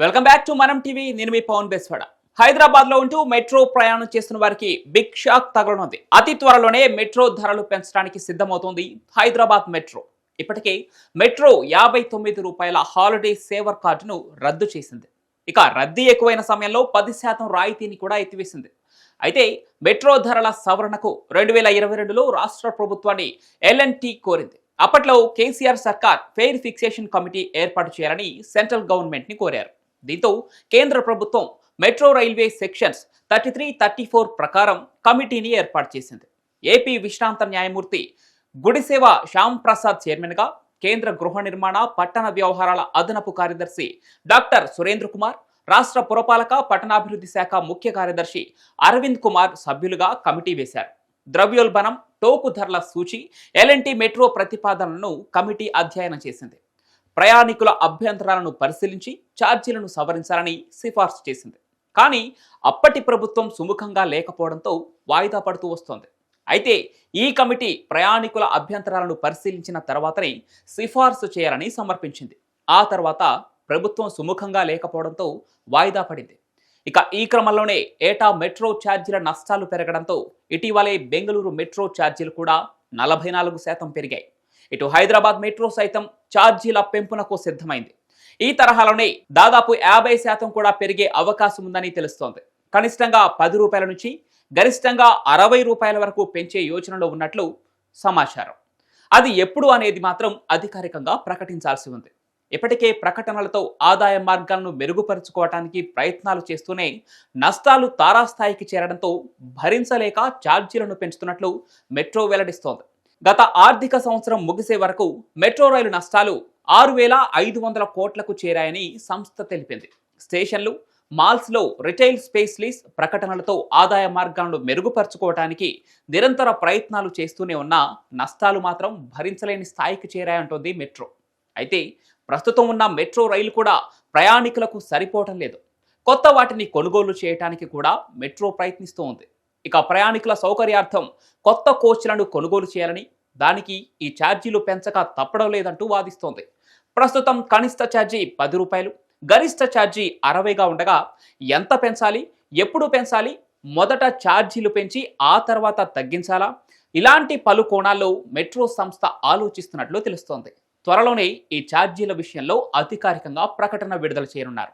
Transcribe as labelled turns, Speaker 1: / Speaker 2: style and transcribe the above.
Speaker 1: Welcome back to Manam TV నేను మీ పవన్ బెస్వాడ. హైదరాబాద్లో ఉంటూ మెట్రో ప్రయాణం చేస్తున్న వారికి బిగ్ షాక్ తగలనుంది. అతి త్వరలోనే మెట్రో ధరలు పెంచడానికి సిద్ధమవుతోంది హైదరాబాద్ మెట్రో. ఇప్పటికే మెట్రో యాభై తొమ్మిది రూపాయల హాలిడే సేవర్ కార్డును రద్దు చేసింది. ఇక రద్దీ ఎక్కువైన సమయంలో పది శాతం రాయితీని కూడా ఎత్తివేసింది. అయితే మెట్రో ధరల సవరణకు రెండు వేల ఇరవై రెండులో రాష్ట్ర ప్రభుత్వాన్ని ఎల్ఎన్టీ కోరింది. అప్పట్లో కేసీఆర్ సర్కార్ ఫెయిర్ ఫిక్సేషన్ కమిటీ ఏర్పాటు చేయాలని సెంట్రల్ గవర్నమెంట్ని కోరారు. దీంతో కేంద్ర ప్రభుత్వం metro railway sections thirty three thirty four ప్రకారం కమిటీని ఏర్పాటు చేసింది. ఏపీ విశ్రాంత న్యాయమూర్తి గుడిసేవ శ్యామ్ ప్రసాద్ చైర్మన్గా కేంద్ర గృహ నిర్మాణ పట్టణ వ్యవహారాల అదనపు కార్యదర్శి డాక్టర్ సురేంద్ర కుమార్ రాష్ట్ర పురపాలక పట్టణాభివృద్ధి శాఖ ముఖ్య కార్యదర్శి అరవింద్ కుమార్ సభ్యులుగా కమిటీ వేశారు. ద్రవ్యోల్బణం టోకు ధరల సూచి ఎల్ఎన్టీ మెట్రో ప్రతిపాదనలను కమిటీ అధ్యయనం చేసింది. ప్రయాణికుల అభ్యంతరాలను పరిశీలించి ఛార్జీలను సవరించాలని సిఫార్సు చేసింది. కానీ అప్పటి ప్రభుత్వం సుముఖంగా లేకపోవడంతో వాయిదా పడుతూ వస్తోంది. అయితే ఈ కమిటీ ప్రయాణికుల అభ్యంతరాలను పరిశీలించిన తర్వాతనే సిఫార్సు చేయాలని సమర్పించింది. ఆ తర్వాత ప్రభుత్వం సుముఖంగా లేకపోవడంతో వాయిదా పడింది. ఇక ఈ క్రమంలోనే ఏటా మెట్రో ఛార్జీల నష్టాలు పెరగడంతో ఇటీవలే బెంగళూరు మెట్రో ఛార్జీలు కూడా నలభై నాలుగు శాతం పెరిగాయి. ఇటు హైదరాబాద్ మెట్రో సైతం ఛార్జీల పెంపునకు సిద్ధమైంది. ఈ తరహాలోనే దాదాపు యాభై శాతం కూడా పెరిగే అవకాశం ఉందని తెలుస్తోంది. కనిష్టంగా పది రూపాయల నుంచి గరిష్టంగా అరవై రూపాయల వరకు పెంచే యోచనలో ఉన్నట్లు సమాచారం. అది ఎప్పుడు అనేది మాత్రం అధికారికంగా ప్రకటించాల్సి ఉంది. ఇప్పటికే ప్రకటనలతో ఆదాయ మార్గాలను మెరుగుపరుచుకోవటానికి ప్రయత్నాలు చేస్తూనే నష్టాలు తారాస్థాయికి చేరడంతో భరించలేక ఛార్జీలను పెంచుతున్నట్లు మెట్రో వెల్లడిస్తోంది. గత ఆర్థిక సంవత్సరం ముగిసే వరకు మెట్రో రైలు నష్టాలు ఆరు వేల ఐదు వందల కోట్లకు చేరాయని సంస్థ తెలిపింది. స్టేషన్లు మాల్స్లో రిటైల్ స్పేస్ లీస్ ప్రకటనలతో ఆదాయ మార్గాలను మెరుగుపరుచుకోవటానికి నిరంతర ప్రయత్నాలు చేస్తూనే ఉన్నా నష్టాలు మాత్రం భరించలేని స్థాయికి చేరాయంటోంది మెట్రో. అయితే ప్రస్తుతం ఉన్న మెట్రో రైలు కూడా ప్రయాణికులకు సరిపోవటం లేదు. కొత్త వాటిని కొనుగోలు చేయటానికి కూడా మెట్రో ప్రయత్నిస్తూ ఉంది ఇక ప్రయాణికుల సౌకర్యార్థం కొత్త కోచ్లను కొనుగోలు చేయాలని దానికి ఈ ఛార్జీలు పెంచక తప్పడం లేదంటూ వాదిస్తోంది. ప్రస్తుతం కనిష్ట ఛార్జీ పది రూపాయలు గరిష్ట ఛార్జీ అరవైగా ఉండగా ఎంత పెంచాలి ఎప్పుడు పెంచాలి మొదట ఛార్జీలు పెంచి ఆ తర్వాత తగ్గించాలా? ఇలాంటి పలు కోణాల్లో మెట్రో సంస్థ ఆలోచిస్తున్నట్లు తెలుస్తోంది. త్వరలోనే ఈ ఛార్జీల విషయంలో అధికారికంగా ప్రకటన విడుదల చేయనున్నారు.